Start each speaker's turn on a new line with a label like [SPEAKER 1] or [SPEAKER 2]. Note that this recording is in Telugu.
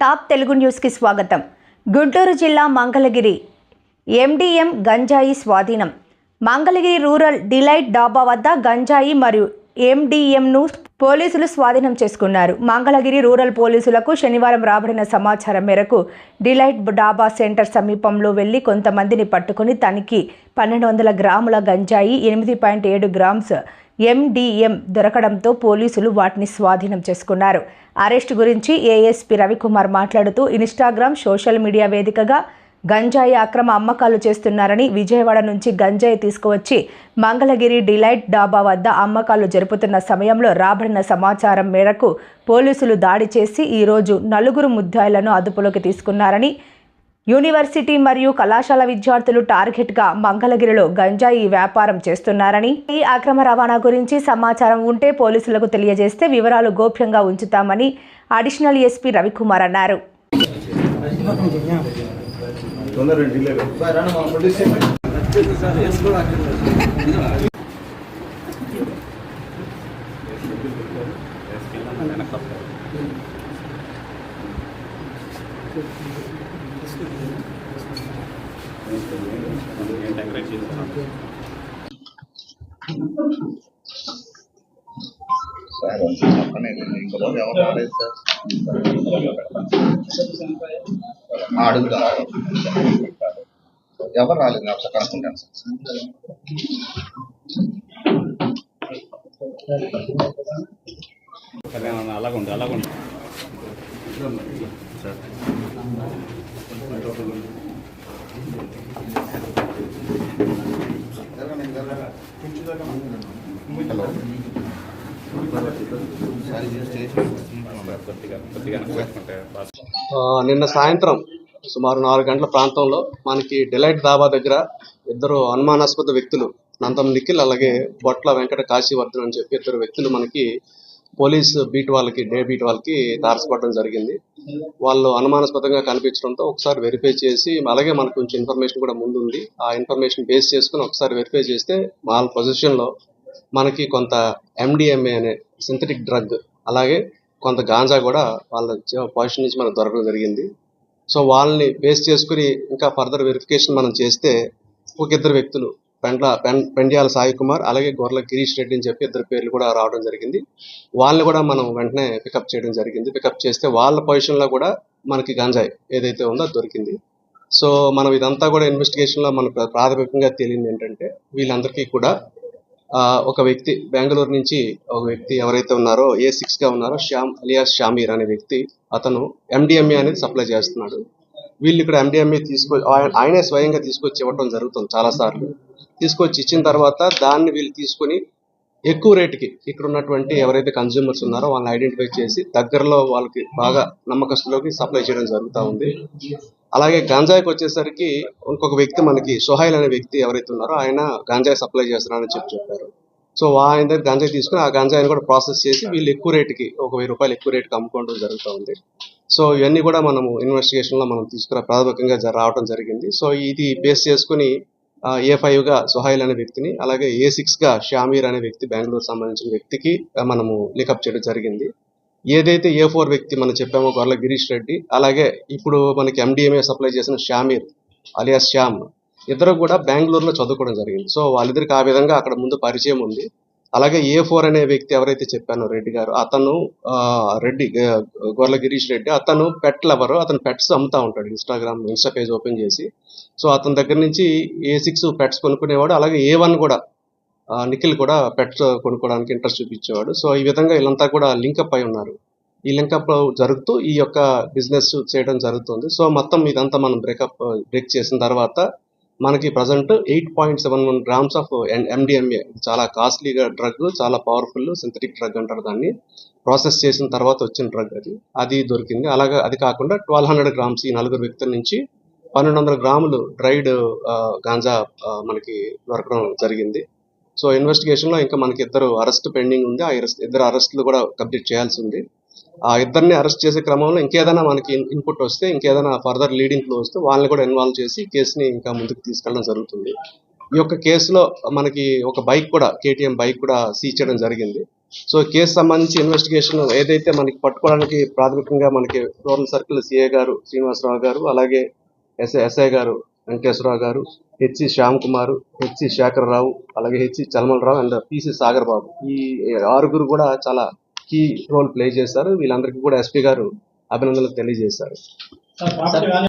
[SPEAKER 1] టాప్ తెలుగు న్యూస్కి స్వాగతం. గుంటూరు జిల్లా మంగళగిరి. ఎండిఎం గంజాయి స్వాధీనం. మంగళగిరి రూరల్ డిలైట్ డాబా వద్ద గంజాయి మరియు ఎండిఎంను పోలీసులు స్వాధీనం చేసుకున్నారు. మంగళగిరి రూరల్ పోలీసులకు శనివారం రాబడిన సమాచారం మేరకు డిలైట్ డాబా సెంటర్ సమీపంలో వెళ్ళి కొంతమందిని పట్టుకుని తనిఖీ. పన్నెండు వందల గ్రాముల గంజాయి ఎనిమిది పాయింట్ ఏడు గ్రామ్స్ ఎండిఎం దొరకడంతో పోలీసులు వాటిని స్వాధీనం చేసుకున్నారు. అరెస్టు గురించి ఏఎస్పీ రవికుమార్ మాట్లాడుతూ ఇన్స్టాగ్రామ్ సోషల్ మీడియా వేదికగా గంజాయి అక్రమ అమ్మకాలు చేస్తున్నారని విజయవాడ నుంచి గంజాయి తీసుకువచ్చి మంగళగిరి డిలైట్ డాబా వద్ద అమ్మకాలు జరుపుతున్న సమయంలో రాబడిన సమాచారం మేరకు పోలీసులు దాడి చేసి ఈరోజు నలుగురు ముద్దాయిలను అదుపులోకి తీసుకున్నారని యూనివర్సిటీ మరియు కళాశాల విద్యార్థులు టార్గెట్గా మంగళగిరిలో గంజాయి వ్యాపారం చేస్తున్నారని ఈ అక్రమ రవాణా గురించి సమాచారం ఉంటే పోలీసులకు తెలియజేస్తే వివరాలు గోప్యంగా ఉంచుతామని అడిషనల్ ఎస్పీ రవికుమార్ అన్నారు
[SPEAKER 2] Thank you. సార్ ఎవరు రాలేదు అడుగుతా ఎవరు రాలేదు నేను ఒకసారి కనుక్కుంటాను సార్
[SPEAKER 3] అలాగుండి అలాగుండి
[SPEAKER 2] హలో.
[SPEAKER 4] నిన్న సాయంత్రం సుమారు నాలుగు గంటల ప్రాంతంలో మనకి డిలైట్ దాబా దగ్గర ఇద్దరు అనుమానాస్పద వ్యక్తులు నందం నిఖిల్ అలాగే బొట్ల వెంకట కాశీవర్ధన్ అని చెప్పి ఇద్దరు వ్యక్తులు మనకి పోలీస్ బీట్ వాళ్ళకి డే బీట్ వాళ్ళకి తారసపడడం జరిగింది. వాళ్ళు అనుమానాస్పదంగా కనిపించడంతో ఒకసారి వెరిఫై చేసి అలాగే మనకు కొంచెం ఇన్ఫర్మేషన్ కూడా ముందుంది. ఆ ఇన్ఫర్మేషన్ బేస్ చేసుకుని ఒకసారి వెరిఫై చేస్తే వాళ్ళ పొజిషన్లో మనకి కొంత ఎండిఎంఏ అనే సింథటిక్ డ్రగ్ అలాగే కొంత గాంజా కూడా వాళ్ళ పొజిషన్ నుంచి మనకు దొరకడం జరిగింది. సో వాళ్ళని బేస్ చేసుకుని ఇంకా ఫర్దర్ వెరిఫికేషన్ మనం చేస్తే ఒక ఇద్దరు వ్యక్తులు పెండ్ల పెన్ పెండ్యాల సాయి కుమార్ అలాగే గొర్రెల గిరీష్ రెడ్డి అని చెప్పి ఇద్దరు పేర్లు కూడా రావడం జరిగింది. వాళ్ళని కూడా మనం వెంటనే పికప్ చేయడం జరిగింది. పికప్ చేస్తే వాళ్ళ పొజిషన్లో కూడా మనకి గంజాయి ఏదైతే ఉందో దొరికింది. సో మనం ఇదంతా కూడా ఇన్వెస్టిగేషన్లో మనకు ప్రాథమికంగా తేలింది ఏంటంటే వీళ్ళందరికీ కూడా ఒక వ్యక్తి బెంగళూరు నుంచి ఒక వ్యక్తి ఎవరైతే ఉన్నారో ఏ సిక్స్గా ఉన్నారో శ్యామ్ అలియాస్ షామీర్ అనే వ్యక్తి అతను ఎండిఎంఏ అనేది సప్లై చేస్తున్నాడు. వీళ్ళు ఇక్కడ ఎండిఎంఏ తీసుకొచ్చి ఆయనే స్వయంగా తీసుకొచ్చి ఇవ్వడం జరుగుతుంది చాలా సార్లు తీసుకొచ్చి ఇచ్చిన తర్వాత దాన్ని వీళ్ళు తీసుకొని ఎక్కువ రేటుకి ఇక్కడ ఉన్నటువంటి ఎవరైతే కన్జ్యూమర్స్ ఉన్నారో వాళ్ళని ఐడెంటిఫై చేసి దగ్గరలో వాళ్ళకి బాగా నమ్మకస్తులోకి సప్లై చేయడం జరుగుతూ ఉంది. అలాగే గాంజాయికి వచ్చేసరికి ఇంకొక వ్యక్తి మనకి సోహైల్ అనే వ్యక్తి ఎవరైతే ఉన్నారో ఆయన గాంజాయి సప్లై చేస్తున్నారని చెప్పి చెప్పారు. సో ఆయన దగ్గర గంజాయి తీసుకుని ఆ గంజాయిని కూడా ప్రాసెస్ చేసి వీళ్ళు ఎక్కువ రేటుకి ఒక వెయ్యి రూపాయలు ఎక్కువ రేటుకి అమ్ముకోవడం జరుగుతూ ఉంది. సో ఇవన్నీ కూడా మనము ఇన్వెస్టిగేషన్లో మనం తీసుకురా ప్రాథమికంగా జ- రావడం జరిగింది. సో ఇది బేస్ చేసుకుని ఏ ఫైవ్గా సుహైల్ అనే వ్యక్తిని అలాగే ఏ సిక్స్గా షామీర్ అనే వ్యక్తి బెంగళూరు సంబంధించిన వ్యక్తికి మనము లికప్ చేయడం జరిగింది. ఏదైతే ఏ ఫోర్ వ్యక్తి మనం చెప్పామో గొర్రెల గిరీష్ రెడ్డి అలాగే ఇప్పుడు మనకి ఎండిఎంఏ సప్లై చేసిన షామీర్ అలియాస్ శ్యామ్ ఇద్దరు కూడా బెంగళూరులో చదువుకోవడం జరిగింది. సో వాళ్ళిద్దరికి ఆ విధంగా అక్కడ ముందు పరిచయం ఉంది. అలాగే ఏ ఫోర్ అనే వ్యక్తి ఎవరైతే చెప్పానో రెడ్డి గారు అతను రెడ్డి గొర్ల గొర్రెల గిరీష్ రెడ్డి అతను పెట్ లవర్ అతను పెట్స్ అమ్ముతా ఉంటాడు ఇన్స్టాగ్రామ్ ఇన్స్టా పేజ్ ఓపెన్ చేసి. సో అతని దగ్గర నుంచి ఏ సిక్స్ పెట్స్ కొనుక్కునేవాడు అలాగే ఏ వన్ కూడా నిఖిల్ కూడా పెట్స్ కొనుక్కోవడానికి ఇంట్రెస్ట్ చూపించేవాడు. సో ఈ విధంగా వీళ్ళంతా కూడా లింకప్ అయి ఉన్నారు. ఈ లింకప్ జరుగుతూ ఈ యొక్క బిజినెస్ చేయడం జరుగుతుంది. సో మొత్తం ఇదంతా మనం బ్రేకప్ బ్రేక్ చేసిన తర్వాత మనకి present eight point seven one grams of MDMA చాలా కాస్ట్లీగా డ్రగ్ చాలా పవర్ఫుల్ సింథటిక్ డ్రగ్ అంటారు దాన్ని. ప్రాసెస్ చేసిన తర్వాత వచ్చిన డ్రగ్ అది. అది దొరికింది. అలాగే అది కాకుండా ట్వెల్వ్ హండ్రెడ్ గ్రామ్స్ ఈ నలుగురు వ్యక్తుల నుంచి పన్నెండు వందల గ్రాములు డ్రైడ్ గాంజా మనకి దొరకడం జరిగింది. సో ఇన్వెస్టిగేషన్లో ఇంకా మనకి ఇద్దరు అరెస్ట్ పెండింగ్ ఉంది. ఆ ఇద్దరు అరెస్టులు కూడా కంప్లీట్ చేయాల్సి ఉంది. ఆ ఇద్దరిని అరెస్ట్ చేసే క్రమంలో ఇంకేదైనా మనకి ఇన్పుట్ వస్తే ఇంకేదైనా ఫర్దర్ లీడింగ్ ఫ్లో వస్తే వాళ్ళని కూడా ఇన్వాల్వ్ చేసి కేసుని ఇంకా ముందుకు తీసుకెళ్ళడం జరుగుతుంది. ఈ యొక్క కేసులో మనకి ఒక బైక్ కూడా కేటీఎం బైక్ కూడా సీజ్ చేయడం జరిగింది. సో కేసు సంబంధించి ఇన్వెస్టిగేషన్ ఏదైతే మనకి పట్టుకోవడానికి ప్రాథమికంగా మనకి రూరల్ సర్కిల్ సిఏ గారు శ్రీనివాసరావు గారు అలాగే ఎస్ఐ ఎస్ఐ గారు వెంకటేశ్వరరావు గారు హెచ్సి శ్యామ్ కుమార్ హెచ్సి శేఖరరావు అలాగే HC Chalamalarao and PC Sagar Babu ఈ ఆరుగురు కూడా చాలా కీ రోల్ ప్లే చేశారు. వీళ్ళందరికీ కూడా ఎస్పీ గారు అభినందనలు తెలియజేశారు.